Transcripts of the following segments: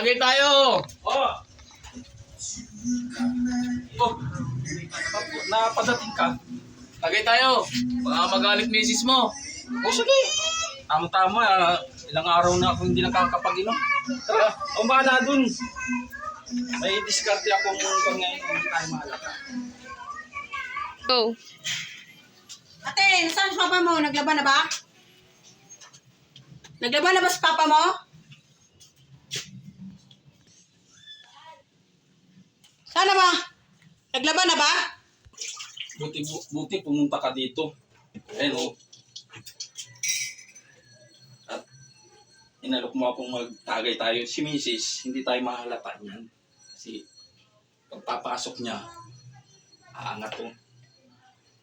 Tagay tayo! Oh! Oh! Napadating ka? Tagay tayo! Baka magalit misis mo. O sige. Tama-tama, ah, ilang araw na ako hindi nakakapag-inom. Tara, bahala dun. May diskarte akong pag ngayon hindi tayo mahalata. Go. Ate, nasaan si papa mo? Naglaban na ba? Naglaban na ba si papa mo? Sana ba? Naglaban na ba? Buti, bu- buti pumunta ka dito. Ayun o. At inalok mo akong magtagay tayo. Si Mrs. hindi tayo mahalata niyan. Kasi pagpapasok niya, aangat to.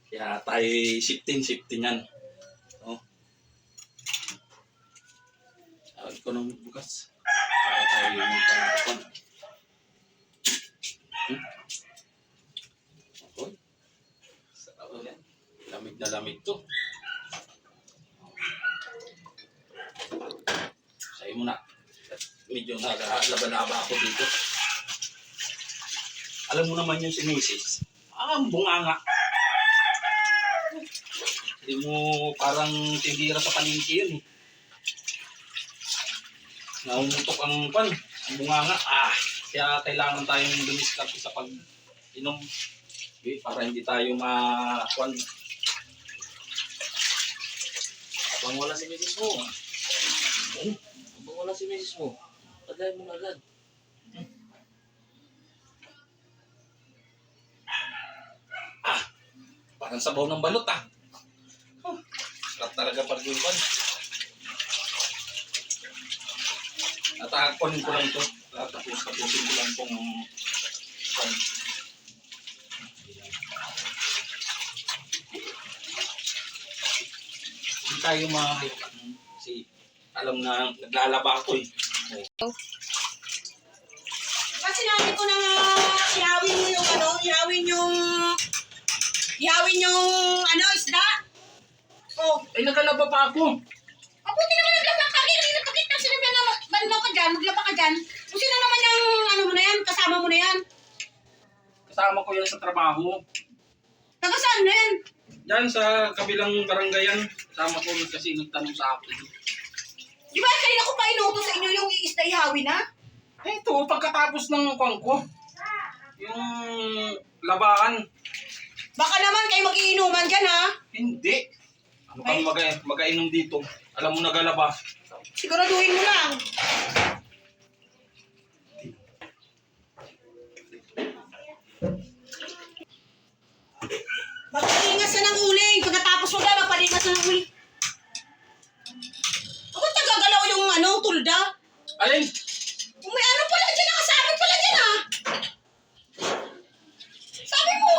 Kaya tayo siftin-siftin yan. No? Tawag ko nang bukas. Para tayo magpapakon. Hmm? Okay. Sarap yan. Lamig na lamig to. Sa'yo mo na. Medyo naglaban-laba ako dito. Alam mo naman yung si Mrs. Ah, ang bunganga. Hindi mo parang tindira sa palengke yun eh. Naumutok ang pan. Ang bunganga. Ah, kaya kailangan tayong dumiskarte sa pag-inom. Okay, para hindi tayo ma-kwan. Abang wala si misis mo. Abang wala si misis mo. Tagay mo agad. Parang sabaw ng balot ah. Huh, Sarap talaga pag yun. Natakunin ko lang ito. Tapos tapusin ko lang itong kwan. Hindi tayo mahayukan. Kasi alam na naglalaba ako eh. Diba sinabi ko na ihawin niyo yung ano, ihawin yung ihawin yung ano, isda? Oh, Ay, naglalaba pa ako. mabuti naman naglaba ka. Kaya rin napakita sinabi na balma ka dyan, maglaba ka dyan. Kung sino naman yung ano mo na yan, kasama mo na yan. Kasama ko yan sa trabaho. Taga saan na yan? Yan sa kabilang barangayan. Kasama ko kasi nagtanong sa akin. Di ba kanina ko pa inuto sa inyo yung ihawin na? Eh, ito, pagkatapos ng kwan ko, yung labaan, Baka naman kayo mag-iinuman dyan ha. hindi. Ano kang mag magainom dito? Alam mo nagalaba. Siguraduhin mo lang. Magpalingas na ng uling. Pagkatapos mo uling. Ako tagagalaw yung ano, tulda. Alin? May ano pala dyan, nakasabit pala dyan ha. Sabi mo,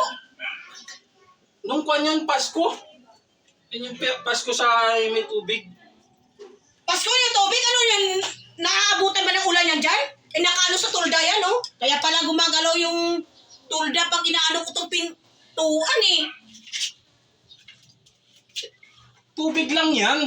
Nung kwan yun, Pasko. Yun yung Pasko sa may tubig. Pasko yung tubig, ano yan, naaabutan ba ng ulan yan dyan? Eh nakaano sa tulda yan, no? Kaya pala gumagalaw yung tulda pag inaano ko itong pintuan eh. Tubig lang yan.